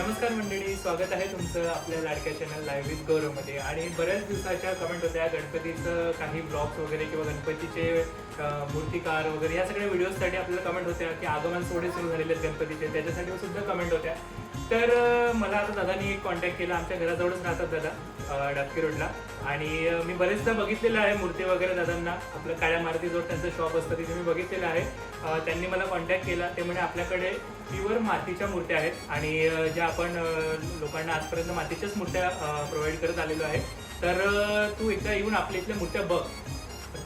नमस्कार मंडळी स्वागत आहे तुमचं आपल्या लाडक्या चॅनल लाईव्ह विथ गौरवमध्ये आणि बऱ्याच दिवसाच्या कमेंट होत्या गणपतीचं काही ब्लॉग्स वगैरे किंवा गणपतीचे मूर्तिकार वगैरे या सगळ्या व्हिडिओजसाठी आपल्याला कमेंट होत्या की आगमन सोडे सुरू झालेले आहेत गणपतीचे. त्याच्यासाठी सुद्धा कमेंट होत्या. तर मला आता दादानी कॉन्टॅक्ट केला आमच्या घराजवळच राहतात दादा अं, डाबकी रोडला. आणि मी बरेचदा बघितलेलं आहे मूर्ती वगैरे दादांना. आपलं काळ्या मारुतीजवळ जो त्यांचं शॉप असतं तिथे मी बघितलेलं आहे. त्यांनी मला कॉन्टॅक्ट केला. ते म्हणे आपल्याकडे प्युअर मातीच्या मूर्त्या आहेत. आणि ज्या आपण लोकांना आजपर्यंत मातीच्याच मूर्त्या प्रोव्हाइड करत आलेलो आहे. तर तू एकदा येऊन आपल्या इथल्या मूर्त्या बघ.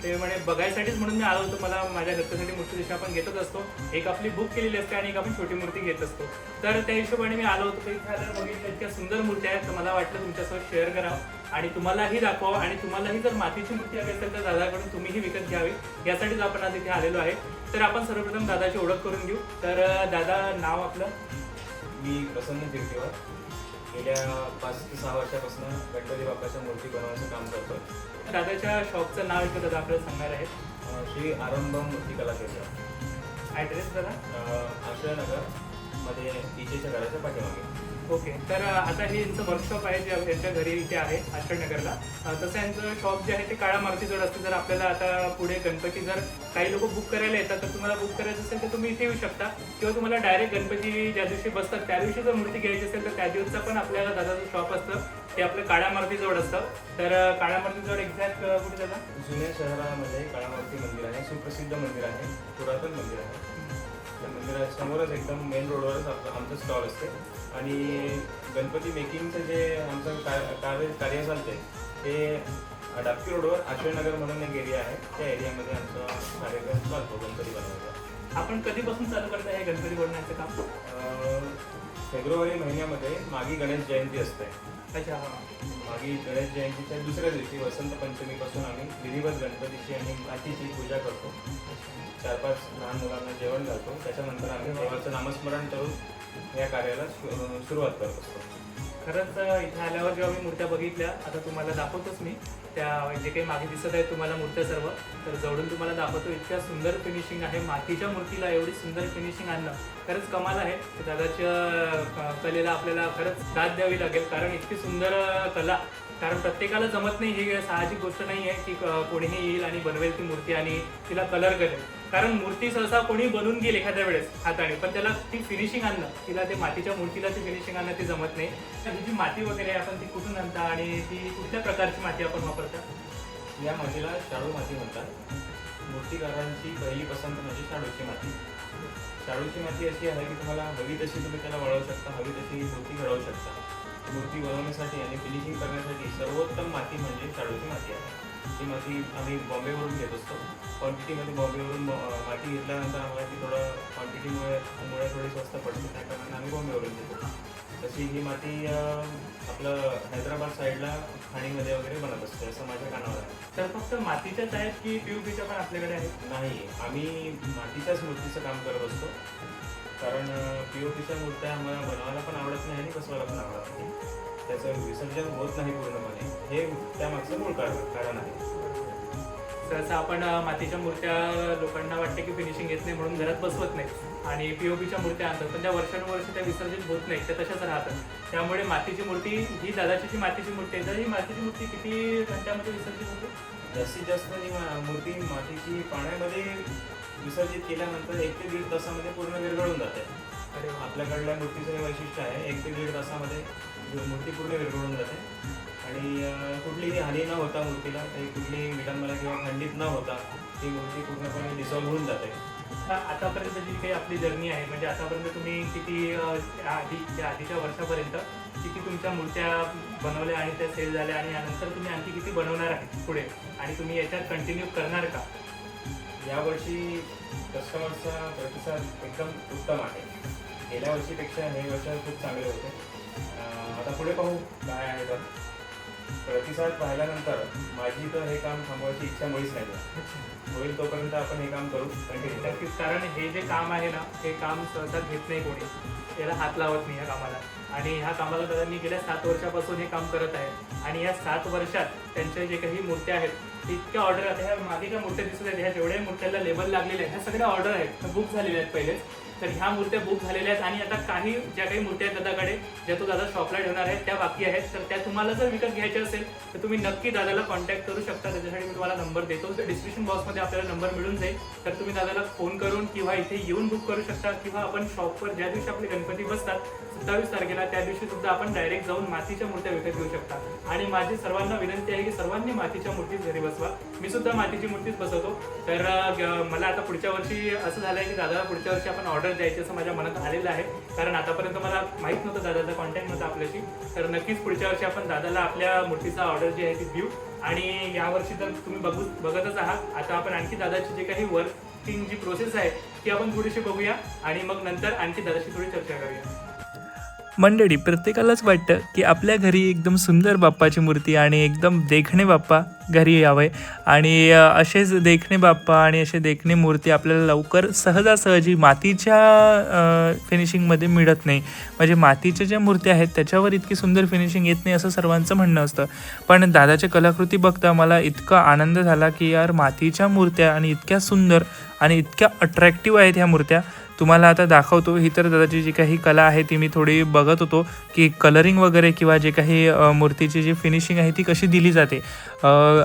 ते म्हणे बघायसाठीच म्हणून मी आलो होतो. मला माझ्या घरच्यासाठी मूर्ती आपण घेतच असतो. एक आपली बुक केलेली असते आणि एक आपण छोटी मूर्ती घेत असतो. तर त्या हिशोबाने मी आलो होतो. तर इथे बघितलं इतक्या सुंदर मूर्त्या आहेत. तर मला वाटलं तुमच्यासोबत शेअर करावं आणि तुम्हालाही दाखवावं. आणि तुम्हालाही जर मातीची मूर्ती हवी असेल तर दादाकडून तुम्हीही विकत घ्यावी. यासाठीच आपण आज इथे आलेलो आहे. तर आपण सर्वप्रथम दादाची ओळख करून घेऊ. तर दादा नाव आपलं? मी प्रसन्न किर्तीवर गेल्या पाच ते सहा वर्षापासून गणपती बाप्पाच्या मूर्ती बनवण्याचं काम करतो दादाच्या शॉपचं नाव इथं दादा आपल्याला सांगणार आहे. श्री आरंभ मूर्ती कला केंद्र ॲड्रेस दादा? आश्रयनगरमध्ये इजेच्या घराच्या पाठीमागे. ओके तर आता हे यांचं वर्कशॉप आहे जे यांच्या घरी इथे आहे आश्रयनगरला. तसं यांचं शॉप जे आहे ते काळा मारुती जवळ असते. जर आपल्याला आता पुढे गणपती जर काही लोक बुक करायला येतात तर तुम्हाला बुक करायचं असेल तर तुम्ही इथे येऊ शकता. किंवा तुम्हाला डायरेक्ट गणपती ज्या दिवशी बसतात त्या दिवशी जर मूर्ती घ्यायची असेल तर त्या दिवसचा पण आपल्याला दादाचं शॉप असतं. ते आपलं काळ्या मारुती जवळ असतं. तर अ, काळ्या मारुती जवळ एक्झॅक्ट कुठे दादा? जुन्या शहरामध्ये काळामारुती मंदिर आहे. सुप्रसिद्ध मंदिर आहे. पुरातन मंदिर आहे. त्या मंदिरासमोरच एकदम मेन रोडवरच आपलं आमचं स्टॉल असते. आणि गणपती मेकिंगचं जे आमचं का- कार्य कार्य चालते ते डाबकी रोडवर आश्रयनगर म्हणून एक एरिया आहे. त्या एरियामध्ये आमचा कार्यक्रम चालतो गणपती बनवायचा. आपण कधीपासून चालू करता हे गणपती बनवण्याचं काम? फेब्रुवारी महिन्यामध्ये मागी गणेश जयंती असते. अच्छा हां. मागी गणेश जयंतीच्या दुसऱ्या दिवशी वसंत पंचमीपासून आम्ही विधिवत गणपतीची आणि मातीची पूजा करतो. चार पाच लहान मुलांना जेवण घालतो. त्याच्यानंतर आम्ही देवाचं नामस्मरण करून या कार्याला सु- सुरुवात करत असतो. खरंच अ, इथे आल्यावर जेव्हा मी मूर्त्या बघितल्या आता तुम्हाला दाखवतोच मी. त्या जे काही मागे दिसत आहेत तुम्हाला मूर्त्या सर्व तर जवळून तुम्हाला दाखवतो इतक्या सुंदर फिनिशिंग आहे. मातीच्या मूर्तीला एवढी सुंदर फिनिशिंग आणणं. खरंच कमाल आहे. दादाच्या कलेला आपल्याला खरंच दाद द्यावी लागेल. कारण इतकी सुंदर कला. कारण प्रत्येकाला जमत नाही ही साहजिक गोष्ट नाही आहे की कोणीही येईल आणि बनवेल ती मूर्ती आणि तिला कलर करेल. कारण मूर्ती सहसा कोणी बनवून गेली एखाद्या वेळेस हाताने. पण त्याला ती फिनिशिंग आणणं तिला ते मातीच्या मूर्तीला ती फिनिशिंग आणणं ते जमत नाही. तर ही जी माती वगैरे आहे आपण ती कुठून आणता आणि ती कुठल्या प्रकारची माती आपण वापरता? या मातीला शाडू माती म्हणतात. मूर्तीकारांची पहिली पसंत म्हणजे शाडूची माती. शाडूची माती अशी आहे की तुम्हाला हवी तशी तुम्ही त्याला वळवू शकता हवी तशी मूर्ती घडवू शकता. मूर्ती वळवण्यासाठी आणि फिनिशिंग करण्यासाठी सर्वोत्तम माती म्हणजे शाडूची माती आहे. ती माती आम्ही बॉम्बेवरून घेत असतो. क्वांटिटीमध्ये बॉम्बेवरून माती घेतल्यानंतर आम्हाला ती थोडं क्वांटिटीमुळे मुळे थोडी स्वस्त पडते. त्या कारणाने आम्ही बॉम्बेवरून घेतो. तशी ही माती आपलं हैदराबाद साईडला खाणीमध्ये वगैरे बनत असते असं माझ्या कानावर आहे. तर फक्त मातीच्याच आहेत की पीयूपीच्या पण आपल्याकडे आहेत? नाही आम्ही मातीच्याच मूर्तीचं काम करत असतो. कारण पी ओ पीच्या मूर्त्या आम्हाला बनवायला पण आवडत नाही आणि बसवायला पण आवडत नाही. त्याचं विसर्जन होत नाही पूर्णपणे. हे त्यामागचं मूळ कारण कारण आहे. सहसा आपण मातीच्या मूर्त्या लोकांना वाटते की फिनिशिंग येत नाही म्हणून घरात बसवत नाही. आणि पीओपीच्या मूर्त्या आणतात पण त्या वर्षानुवर्ष त्या विसर्जित होत नाही त्या तशाच राहतात. त्यामुळे मातीची मूर्ती ही दादाची जी मातीची मूर्ती आहे तर ही मातीची मूर्ती किती घंट्यामध्ये विसर्जित होते? जास्तीत जास्त ही मूर्ती मातीची पाण्यामध्ये विसर्जित केल्यानंतर एक ते दीड तासामध्ये पूर्ण विरघळून जाते. अरे वा. आपल्याकडल्या मूर्तीचं हे वैशिष्ट्य आहे एक ते दीड तासामध्ये मूर्ती पूर्ण विरघळून जाते. आणि कुठलीही हानी न होता मूर्तीला काही कुठलीही विडंबना किंवा खंडित न होता ती मूर्ती पूर्णपणे डिसॉल्व्ह होऊन जाते. आतापर्यंत जी काही आपली जर्नी आहे म्हणजे आतापर्यंत तुम्ही किती आधी आधीच्या वर्षापर्यंत किती तुमच्या मूर्त्या बनवल्या आणि त्या सेल झाल्या आणि यानंतर तुम्ही आणखी किती बनवणार आहे पुढे? आणि तुम्ही याच्यात कंटिन्यू करणार का? यावर्षी कस्टमरचा प्रतिसाद एकदम उत्तम आहे. गेल्या वर्षीपेक्षा हे वर्ष खूप चांगले होते. आता पुढे पाहू काय आहे तर प्रतिसाद पाहिल्यानंतर माझी तर हे काम थांबवायची इच्छा मुळीच नाही आहे. होईल तोपर्यंत आपण हे काम करू. कंटिन्यू नक्कीच कारण हे जे काम आहे ना हे काम सहसा घेत नाही कोणी. याला हात लावत नाही या कामाला. आणि ह्या कामाला दादा मी गेल्या सात वर्षापासून हे काम करत आहे. आणि या सात वर्षात त्यांच्या जे काही मूर्त्या आहेत इतक्या ऑर्डर आहेत ह्या मागे ज्या मूर्त्या दिसत आहेत ह्या जेवढ्या मूर्त्याला लेबल लागलेले आहेत ह्या सगळ्या ऑर्डर आहेत. बुक झालेल्या आहेत पहिलेच तर ह्या मूर्त्या बुक झालेल्या आहेत आणि आता काही ज्या काही मूर्त्या आहेत दादाकडे ज्या तो दादा शॉपला ठेवणार आहेत त्या बाकी आहेत. तर त्या तुम्हाला जर विकत घ्यायच्या असेल तर तुम्ही नक्की दादाला कॉन्टॅक्ट करू शकता. त्याच्यासाठी मी तुम्हाला नंबर देतो. डिस्क्रिप्शन बॉक्समध्ये आपल्याला नंबर मिळून जाईल. तर तुम्ही दादाला फोन करून किंवा इथे येऊन बुक करू शकता किंवा आपण शॉपवर ज्या दिवशी आपले गणपती बसतात सत्तावीस तारखेला त्या दिवशी सुद्धा आपण डायरेक्ट जाऊन मातीच्या मूर्त्या विकत घेऊ शकता. आणि माझी सर्वांना विनंती आहे की सर्वांनी मातीच्या मूर्तीच घरी बसवा. मी सुद्धा मातीची मूर्तीच बसवतो. तर मला आता पुढच्या वर्षी असं झालं आहे की दादाला पुढच्या वर्षी आपण ऑर्डर द्यायची असं माझ्या मनात आलेलं आहे. कारण आतापर्यंत मला माहीत नव्हतं दादाचा कॉन्टॅक्ट नव्हता आपल्याशी. तर नक्कीच पुढच्या वर्षी आपण दादाला आपल्या मूर्तीचा ऑर्डर जी आहे ती देऊ. आणि यावर्षी तर तुम्ही बघू बघतच आहात. आता आपण आणखी दादाची जे काही वर्किंग जी प्रोसेस आहे ती आपण थोडीशी बघूया. आणि मग नंतर आणखी दादाशी थोडी चर्चा करूया. मंडळी प्रत्येकालाच वाटतं की आपल्या घरी एकदम सुंदर बाप्पाची मूर्ती आणि एकदम देखणे बाप्पा घरी यावे. आणि असेच देखणे बाप्पा आणि असे देखणे मूर्ती आपल्याला लवकर सहजासहजी मातीच्या फिनिशिंगमध्ये मिळत नाही. म्हणजे मातीच्या ज्या मूर्त्या आहेत त्याच्यावर इतकी सुंदर फिनिशिंग येत नाही असं सर्वांचं म्हणणं असतं. पण दादाच्या कलाकृती बघता मला इतका आनंद झाला की यार मातीच्या मूर्त्या आणि इतक्या सुंदर आणि इतक्या अट्रॅक्टिव्ह आहेत ह्या मूर्त्या. तुम्हाला आता दाखवतो ही तर दादाची जी काही कला आहे ती मी थोडी बघत होतो की कलरिंग वगैरे किंवा जे काही मूर्तीची जी फिनिशिंग आहे ती कशी दिली जाते.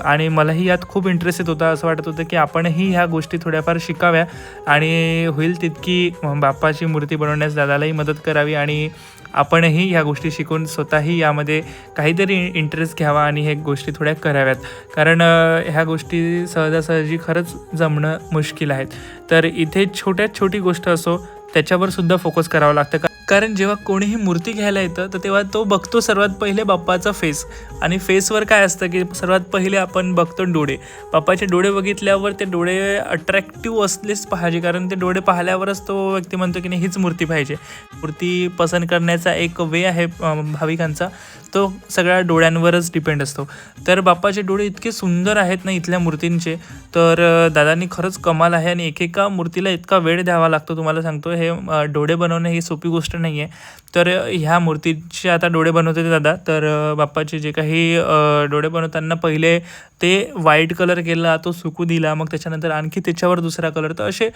आणि मलाही यात खूप इंटरेस्ट येत होता असं वाटत होतं की आपणही ह्या गोष्टी थोड्याफार शिकाव्या. आणि होईल तितकी बाप्पाची मूर्ती बनवण्यास दादालाही मदत करावी आणि आपणही ह्या गोष्टी शिकून स्वतःही यामध्ये काहीतरी इंटरेस्ट घ्यावा आणि हे गोष्टी थोड्या कराव्यात. कारण ह्या गोष्टी सहजासहजी खरंच जमणं मुश्किल आहेत. तर इथे छोट्यात छोटी गोष्ट असो त्याच्यावर सुद्धा फोकस करावं लागतं. कारण जेव्हा कोणीही मूर्ती घ्यायला येतं तर तेव्हा तो बघतो सर्वात पहिले बाप्पाचा फेस आणि फेसवर काय असतं की सर्वात पहिले आपण बघतो डोळे. बाप्पाचे डोळे बघितल्यावर ते डोळे अट्रॅक्टिव्ह असलेच पाहिजे कारण ते डोळे पाहिल्यावरच तो व्यक्ती म्हणतो की नाही हीच मूर्ती पाहिजे. मूर्ती पसंत करण्याचा एक वे आहे भाविकांचा. तो सगळ्या डोळ्यांवरच डिपेंड असतो. तर बाप्पाचे डोळे इतके सुंदर आहेत ना इथल्या मूर्तींचे तर दादांनी खरंच कमाल आहे. आणि एकेका मूर्तीला इतका वेळ द्यावा लागतो तुम्हाला सांगतो हे डोळे बनवणं ही सोपी गोष्ट नाही आहे तर ह्या मूर्तीचे आता डोळे बनवते ते दादा. तर बाप्पाचे जे काही डोळे बनवताना पहिले ते व्हाईट कलर केला तो सुकू दिला मग त्याच्यानंतर आणखी त्याच्यावर दुसरा कलर तर असे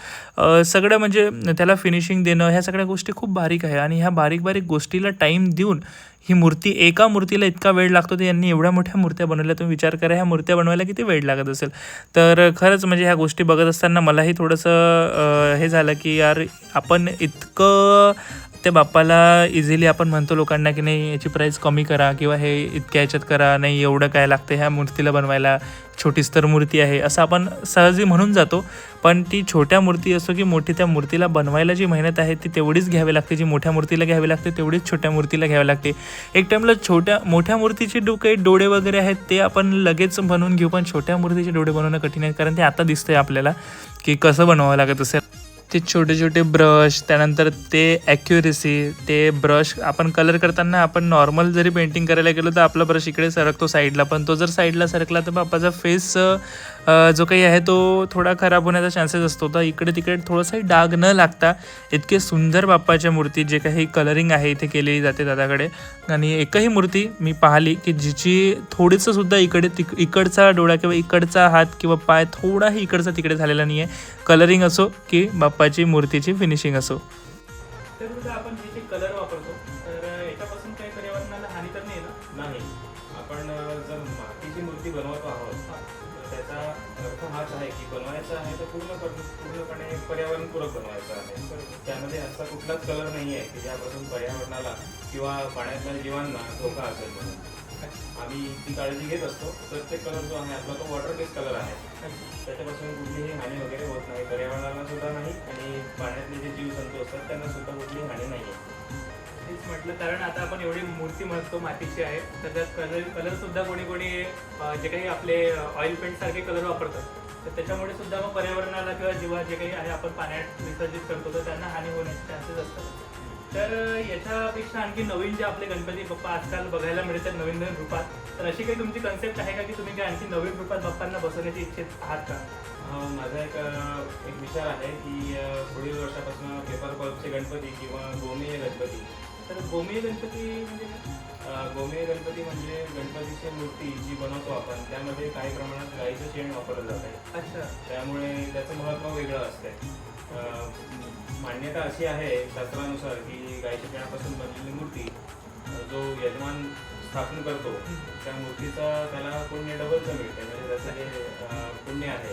सगळं म्हणजे त्याला फिनिशिंग देणं ह्या सगळ्या गोष्टी खूप बारीक आहे. आणि ह्या बारीक बारीक गोष्टीला टाईम देऊन ही मूर्ती एका मूर्तीला इतका वेळ लागतो तर यांनी एवढ्या मोठ्या मूर्त्या बनवल्या. तुम्ही विचार करा ह्या मूर्त्या बनवायला किती वेळ लागत असेल? तर खरंच म्हणजे ह्या गोष्टी बघत असताना मलाही थोडंसं हे झालं की यार आपण इतकं त्या बाप्पाला इझिली आपण म्हणतो लोकांना की नाही याची प्राईस कमी करा किंवा हे इतक्या ह्याच्यात करा नाही एवढं काय लागतं ह्या मूर्तीला बनवायला छोटीच तर मूर्ती आहे असं आपण सहजी म्हणून जातो. पण ती छोट्या मूर्ती असो की मोठी त्या मूर्तीला बनवायला जी मेहनत आहे ती तेवढीच घ्यावी लागते. जी मोठ्या मूर्तीला घ्यावी लागते तेवढीच छोट्या मूर्तीला घ्यावी लागते. एक टाईमला छोट्या मोठ्या मूर्तीचे डो काही डोळे वगैरे आहेत ते आपण लगेच बनवून घेऊ पण छोट्या मूर्तीचे डोळे बनवणं कठीण आहे कारण ते आता दिसतंय आपल्याला की कसं बनवावं लागत असेल. ते छोटे छोटे ब्रश त्यानंतर ते ॲक्युरेसी ते ब्रश आपण कलर करताना आपण नॉर्मल जरी पेंटिंग करायला गेलो तर आपला ब्रश इकडे सरकतो साईडला पण तो जर साईडला सरकला तर बाप्पाचा फेस जो काही आहे तो थोडा खराब होण्याचा चान्सेस असतो. तर इकडे तिकडे थोडंसंही डाग न लागता इतके सुंदर बाप्पाच्या मूर्ती जे काही कलरिंग आहे इथे केलेली जाते दादाकडे. आणि एकही मूर्ती मी पाहिली की जिची थोडीसं सुद्धा इकडे तिक इकडचा डोळा किंवा इकडचा हात किंवा पाय थोडाही इकडचा तिकडे झालेला नाही आहे कलरिंग असो की बाप्पाची मूर्तीची फिनिशिंग असो. तर आपण पर्यावरणपूरक बनवायचं आहे. तर त्यामध्ये असा कुठलाच कलर नाही आहे की ज्यापासून पर्यावरणाला किंवा पाण्यातल्या जीवांना धोका असेल म्हणून. आम्ही ती काळजी घेत असतो. प्रत्येक कलर जो आहे आपला तो वॉटर बेस कलर आहे. त्याच्यापासून कुठलीही हानी वगैरे होत नाही. पर्यावरणाला सुद्धा नाही आणि पाण्यातले जे जीवजंतू असतात त्यांना सुद्धा कुठलीही हानी नाही आहे तेच म्हटलं कारण आता आपण एवढी मूर्ती म्हणतो मातीची आहे. तर त्यात कलर कलर सुद्धा कोणी कोणी जे काही आपले ऑइल पेंट सारखे कलर वापरतात. तर त्याच्यामुळे सुद्धा मग पर्यावरणाला किंवा जीवा जे काही आहे आपण पाण्यात विसर्जित करतो तर त्यांना हानी होण्याचे चान्सेस असतात. तर याच्यापेक्षा आणखी नवीन जे आपले गणपती बाप्पा आजकाल बघायला मिळतात नवीन नवीन रूपात तर अशी काही तुमची कन्सेप्ट आहे का की तुम्ही काही आणखी नवीन रूपात बाप्पांना बसवण्याची इच्छित आहात का? माझा एक एक विचार आहे की पुढील वर्षापासून पेपर पल्पचे गणपती किंवा गोमेय गणपती. तर गोमीय गणपती म्हणजे गोमेय गणपती म्हणजे गणपतीची मूर्ती जी बनवतो आपण त्यामध्ये काही प्रमाणात गाईचं शेण वापरलं जात आहे अच्छा. त्यामुळे त्याचं महत्त्व वेगळं असतंय. मान्यता अशी आहे शास्त्रानुसार की गाईच्या शेणापासून बनलेली मूर्ती स्थापन करतो त्या मूर्तीचा त्याला पुण्य डबलचं मिळते म्हणजे त्याचं जे पुण्य आहे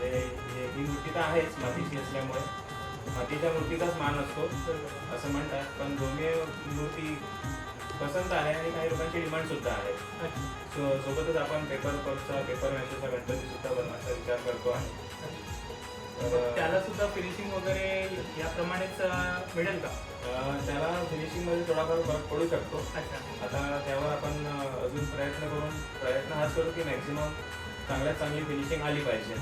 ते हे- ही मूर्ती तर आहेच मातीची असल्यामुळे. मातीच्या मूर्तीचाच मान असतो असं म्हणतात. पण दोन्ही मूर्ती पसंत आहे आणि काही लोकांची डिमांड सुद्धा आहे. सो सोबतच आपण पेपर पॉटचा पेपर मॅशेचा गणपती सुद्धा बनवायचा विचार करतो आहे त्याला सुद्धा फिनिशिंग वगैरे याप्रमाणेच मिळेल का? त्याला फिनिशिंगमध्ये थोडाफार फरक पडू शकतो. अच्छा. आता त्यावर आपण अजून प्रयत्न करून प्रयत्न हाच करू की मॅक्झिमम चांगल्यात चांगली फिनिशिंग आली पाहिजे.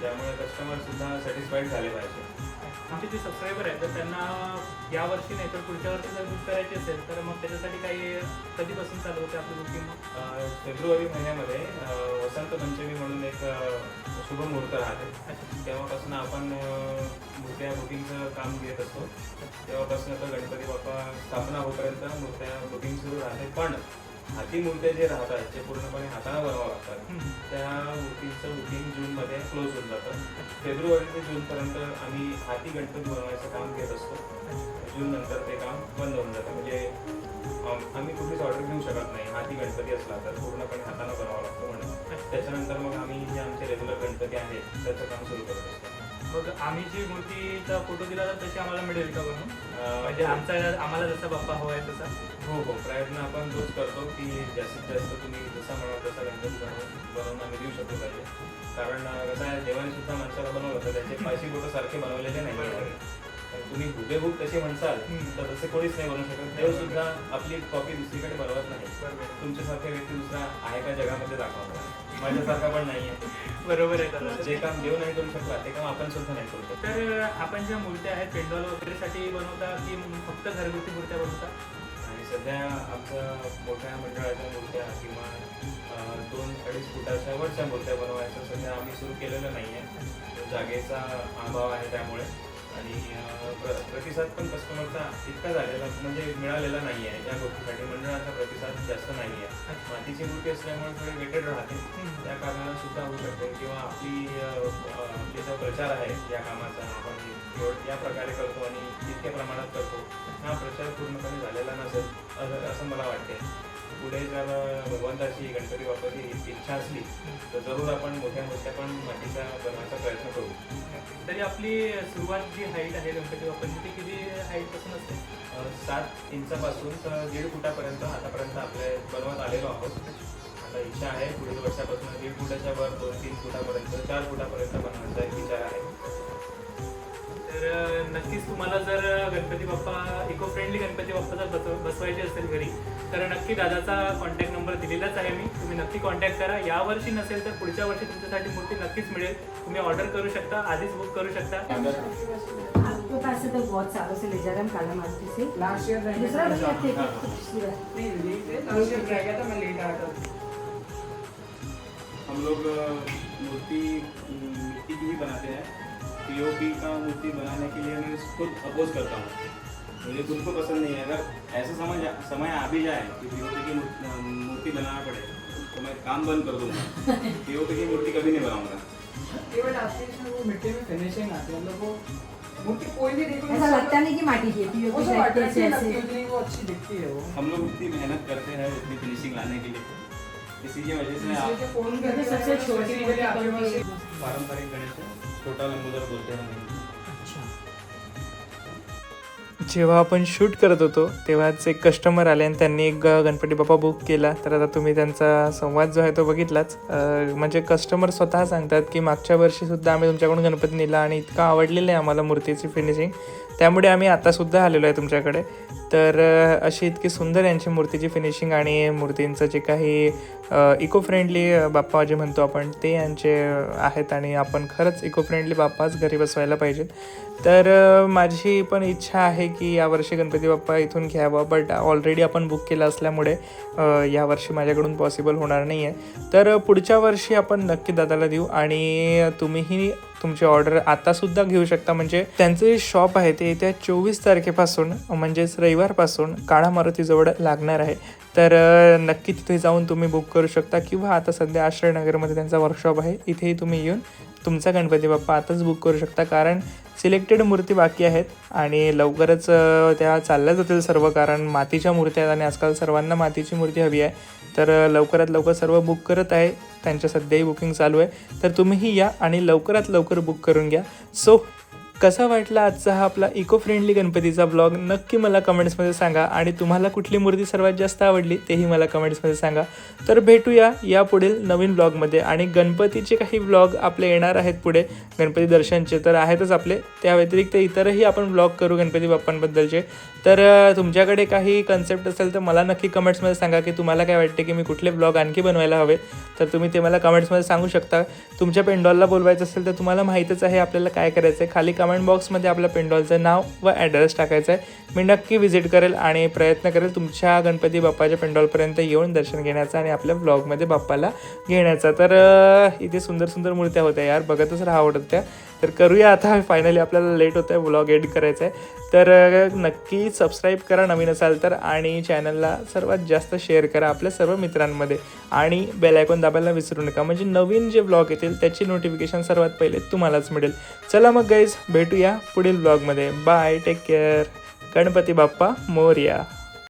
ज्यामुळे कस्टमर सुद्धा सॅटिस्फाईड झाले पाहिजे. आमचे जे सबस्क्रायबर आहेत तर त्यांना या वर्षी नाही तर पुढच्या वर्षी जर बुक करायची असेल तर मग त्याच्यासाठी काही कधीपासून चालू होते आपली बुकिंग फेब्रुवारी महिन्यामध्ये वसंत पंचमी म्हणून एक शुभ मुहूर्त राहते. तेव्हापासून आपण मूर्त्या बुकिंगचं काम घेत असतो. तेव्हापासून आता गणपती बाप्पा स्थापना होईपर्यंत मूर्त्या बुकिंग सुरू राहते. पण हाती मूर्त्या जे राहतात जे पूर्णपणे हाताने बनवावं लागतात त्या मूर्तीचं बुकिंग जूनमध्ये क्लोज होऊन जातं. फेब्रुवारी ते जूनपर्यंत आम्ही हाती गणपती बनवायचं काम घेत असतो. जून नंतर ते काम बंद होऊन जातं. म्हणजे आम- आम्ही कुठलीच ऑर्डर घेऊ शकत नाही. हाती गणपती असला तर पूर्णपणे हाताने बनावा लागतो म्हणून. त्याच्यानंतर मग आम्ही जे आमचे रेग्युलर गणपती आहेत त्याचं काम सुरू करत असतो. मग आम्ही जी मूर्तीचा फोटो दिला तर तशी आम्हाला मिळेल का बनवून? म्हणजे आमचा आम्हाला जसा बाप्पा हवा आहे तसा? हो हो. प्रयत्न आपण तोच करतो की जास्तीत जास्त तुम्ही जसा म्हणाल तसा गणपती बनवून बनवून आम्ही देऊ शकतो पाहिजे कारण कसं आहे देवाने सुद्धा माणसाला बनवलं तर त्याचे पाचशे बोटं सारखे बनवलेले नाही. तर तुम्ही हुबेहूब तसे म्हणसाल. तर तसे कोणीच नाही बनवू शकत. देव सुद्धा आपली कॉपी दुसरीकडे बनवत नाही. बरोबर. तुमच्यासारखा व्यक्ती दुसरा आहे का जगामध्ये दाखवणार? माझ्यासारखा पण नाही आहे. बरोबर आहे जे काम देव नाही करू शकला ते काम आपण सुद्धा नाही करू शकत. तर आपण ज्या मूर्त्या आहेत पेंडॉल वगैरेसाठी बनवता की फक्त घरगुती मूर्त्या बनवता? सध्या आमच्या मोठ्या मंडळाच्या मूर्त्या किंवा दोन अडीच फुटाच्या वरच्या मूर्त्या बनवायचं सध्या आम्ही सुरू केलेलं नाही आहे जागेचा अभाव आहे त्यामुळे. आणि प्रतिसाद पण कस्टमरचा इतका झालेला म्हणजे मिळालेला नाही आहे या गोष्टीसाठी. मंडळाचा प्रतिसाद जास्त नाही आहे मातीची मूर्ती असल्यामुळे थोडी वेटेड राहते त्या कारणाला सुद्धा होऊ शकते. किंवा आपली आपली जो प्रचार आहे या कामाचा आपण या प्रकारे करतो आणि इतक्या प्रमाणात करतो हा प्रचार पूर्णपणे झालेला नसेल असं मला वाटते पुढे जर भगवंताची गणपती बाप्पाची इच्छा असली तर जरूर आपण मोठ्या मूर्त्या पण मातीचा बनवायचा प्रयत्न करू. तरी आपली सुरुवात जी हाईट आहे गणपती बाप्पाची ती किती हाईटपासून असते? सात इंचापासून तर दीड फुटापर्यंत आतापर्यंत आपले बनवत आलेलो आहोत. आता इच्छा आहे पुढील वर्षापासून दीड फुटाच्या वर दोन तीन फुटापर्यंत चार फुटापर्यंत बनवायचा एक विचार आहे. तर नक्कीच तुम्हाला जर गणपती बाप्पा इको फ्रेंडली गणपती बाप्पा जर बसव बसवायचे असेल घरी तर नक्की दादाचा कॉन्टॅक्ट नंबर दिलेलाच आहे मी. तुम्ही नक्की कॉन्टॅक्ट करा. या वर्षी नसेल तर पुढच्या वर्षी तुमच्यासाठी मूर्ती नक्कीच मिळेल. तुम्ही ऑर्डर करू शकता आधीच बुक करू शकता. आपके पास से तो बहुत सालों से ले जा रहे हम काला से लास्ट ईयर दूसरा भैया थे नहीं लेट लास्ट ईयर रह गया था मैं लेट आया था हम लोग मूर्ति मिट्टी की ही बनाते हैं। पीओपी का मूर्ति बनाने के लिए मैं खुद अपोज करता हूँ। मुझे खुद को पसंद नहीं है। अगर ऐसा समय समय आ भी जाए कि पीओपी की मूर्ति बनाना पड़े तो मैं काम बंद कर दूँगा। पीओपी की मूर्ति कभी नहीं बनाऊँगा। केवल आपके इसमें वो मिट्टी में फिनिशिंग आती है। मतलब वो मूर्ति कोई भी देखो ऐसा लगता नहीं कि माटी की पीओपी लगती है वो अच्छी दिखती है वो। हम लोग उतनी मेहनत करते हैं उतनी फिनिशिंग लाने के लिए। इसी की वजह से आप सबसे छोटी पारंपरिक गणेश छोटा लंबोदर बोलते हैं जेव्हा आपण शूट करत होतो तेव्हाच एक कस्टमर आले आणि त्यांनी एक गणपती बाप्पा बुक केला. तर आता तुम्ही त्यांचा संवाद जो आहे तो बघितलाच. म्हणजे कस्टमर स्वतः सांगतात की मागच्या वर्षीसुद्धा आम्ही तुमच्याकडून गणपती नेला आणि इतकं आवडलेलं आहे आम्हाला मूर्तीची फिनिशिंग त्यामुळे आम्ही आतासुद्धा आलेलो आहे तुमच्याकडे. तर अशी इतकी सुंदर यांची मूर्तीची फिनिशिंग आणि मूर्तींचं जे काही इको फ्रेंडली बाप्पा जे म्हणतो आपण ते यांचे आहेत आणि आपण खरंच इको फ्रेंडली बाप्पाच घरी बसवायला पाहिजेत तर माझी पण इच्छा आहे की यावर्षी गणपती बाप्पा इथून घ्यावा बट ऑलरेडी आपण बुक केलं असल्यामुळे यावर्षी माझ्याकडून पॉसिबल होणार नाही आहे तर पुढच्या वर्षी आपण नक्की दादाला देऊ आणि तुम्हीही तुमची ऑर्डर आतासुद्धा घेऊ शकता. म्हणजे त्यांचं जे शॉप आहे ते येत्या चोवीस तारखेपासून म्हणजेच रविवारपासून काळा मारुतीजवळ लागणार आहे. तर नक्की तिथे जाऊन तुम्ही बुक करू शकता किंवा आता सध्या आश्रयनगरमध्ये त्यांचा वर्कशॉप आहे. इथेही तुम्ही येऊन तुमचा गणपती बाप्पा आताच बुक करू शकता. कारण सिलेक्टेड मूर्ती बाकी आहेत आणि लवकरच त्या चालल्या जातील सर्व. कारण मातीच्या मूर्त्या आहेत आणि आजकाल सर्वांना मातीची मूर्ती हवी आहे. तर लवकरात लवकर सर्व बुक करत आहे. त्यांच्या सध्याही बुकिंग चालू आहे. तर तुम्हीही या आणि लवकरात लवकर बुक करून घ्या. सो कसा वाटला आजचा हा आपला इको फ्रेंडली गणपतीचा ब्लॉग नक्की मला कमेंट्समध्ये सांगा. आणि तुम्हाला कुठली मूर्ती सर्वात जास्त आवडली तेही मला कमेंट्समध्ये सांगा. तर भेटूया या पुढील नवीन ब्लॉगमध्ये आणि गणपतीचे काही ब्लॉग आपले येणार आहेत पुढे. गणपती दर्शनचे तर आहेतच आपले. त्या व्यतिरिक्त इतरही आपण ब्लॉग करू गणपती बाप्पांबद्दलचे. तर तुमच्याकडे काही कन्सेप्ट असेल तर मला नक्की कमेंट्समध्ये सांगा की तुम्हाला काय वाटते की मी कुठले ब्लॉग आणखी बनवायला हवे. तर तुम्ही ते मला कमेंट्समध्ये सांगू शकता. तुमच्या पेंडॉलला बोलवायचं असेल तर तुम्हाला माहीतच आहे आपल्याला काय करायचं आहे खाली कमेंट बॉक्समध्ये आपल्या पेंडॉलचं नाव व ॲड्रेस टाकायचं आहे मी नक्की व्हिजिट करेल आणि प्रयत्न करेल तुमच्या गणपती बाप्पाच्या पेंडॉलपर्यंत येऊन दर्शन घेण्याचा आणि आपल्या ब्लॉगमध्ये बाप्पाला घेण्याचा. तर इथे सुंदर सुंदर मूर्त्या होत्या यार. बघतच राहा आवडत त्या. तर करूया आता. फायनली आपल्याला लेट होतं आहे ब्लॉग एड करायचं आहे तर नक्की सबस्क्राईब करा नवीन असाल तर आणि चॅनलला सर्वात जास्त शेअर करा आपल्या सर्व मित्रांमध्ये. आणि बेल आयकॉन दाबायला विसरू नका. म्हणजे नवीन जे ब्लॉग येतील त्याची नोटिफिकेशन सर्वात पहिले तुम्हालाच मिळेल. चला मग गाईज भेटूया पुढील ब्लॉगमध्ये bye take care Ganpati Bappa Morya.